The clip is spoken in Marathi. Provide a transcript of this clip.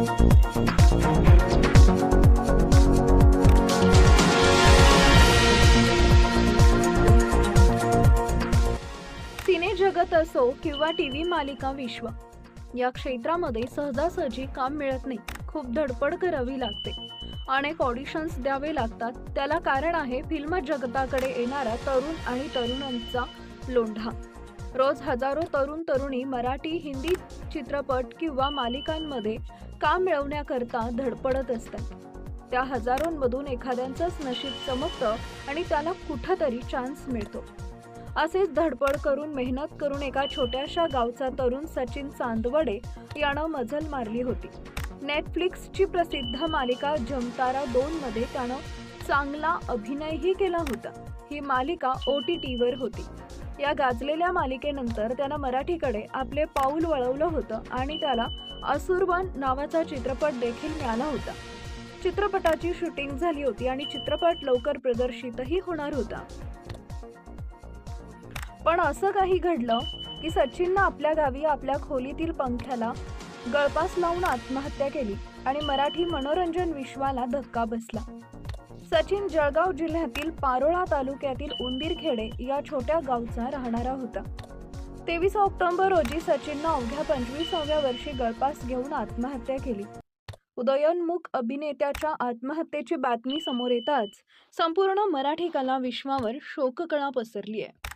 सिने जगत असो किंवा टी व्ही मालिका विश्व या क्षेत्रामध्ये सहजासहजी काम मिळत नाही. खूप धडपड करावी लागते. अनेक ऑडिशन्स द्यावे लागतात. त्याला कारण आहे फिल्म जगताकडे येणारा तरुण आणि तरुणांचा लोंढा. रोज हजारो तरुण तरुणी मराठी हिंदी चित्रपट किंवा मालिकांमध्ये काम मिळवण्याकरता धडपडत असतात? त्या हजारोंमधून एखाद्यांचंच नशीब चमकतं आणि त्याला कुठंतरी चान्स मिळतो. असेच धडपड करून मेहनत करून एका छोट्याशा गावचा तरुण सचिन चांदवडे यानं मजल मारली होती. नेटफ्लिक्सची प्रसिद्ध मालिका जमतारा दोनमध्ये त्यानं चांगला अभिनयही केला होता. ही मालिका ओ टी टीवर होती. या गाजलेल्या मालिकेनंतर त्यानं मराठीकडे आपले पाऊल वळवलं होतं आणि त्याला असुरवन नावाचा चित्रपट देखील मिळाला होता. चित्रपटाची शूटिंग झाली होती आणि चित्रपट लवकर प्रदर्शितही होणार होता. पण असं काही घडलं की सचिननं आपल्या गावी आपल्या खोलीतील पंख्याला गळपास लावून आत्महत्या केली आणि मराठी मनोरंजन विश्वाला धक्का बसला. सचिन जळगाव जिल्ह्यातील पारोळा तालुक्यातील उंदीरखेडे या छोट्या गावचा राहणारा होता. तेवीस ऑक्टोबर रोजी सचिननं अवघ्या पंचवीसाव्या वर्षी गळपास घेऊन आत्महत्या केली. उदयोन्मुख अभिनेत्याच्या आत्महत्येची बातमी समोर येताच संपूर्ण मराठी कला विश्वावर शोककळा पसरली आहे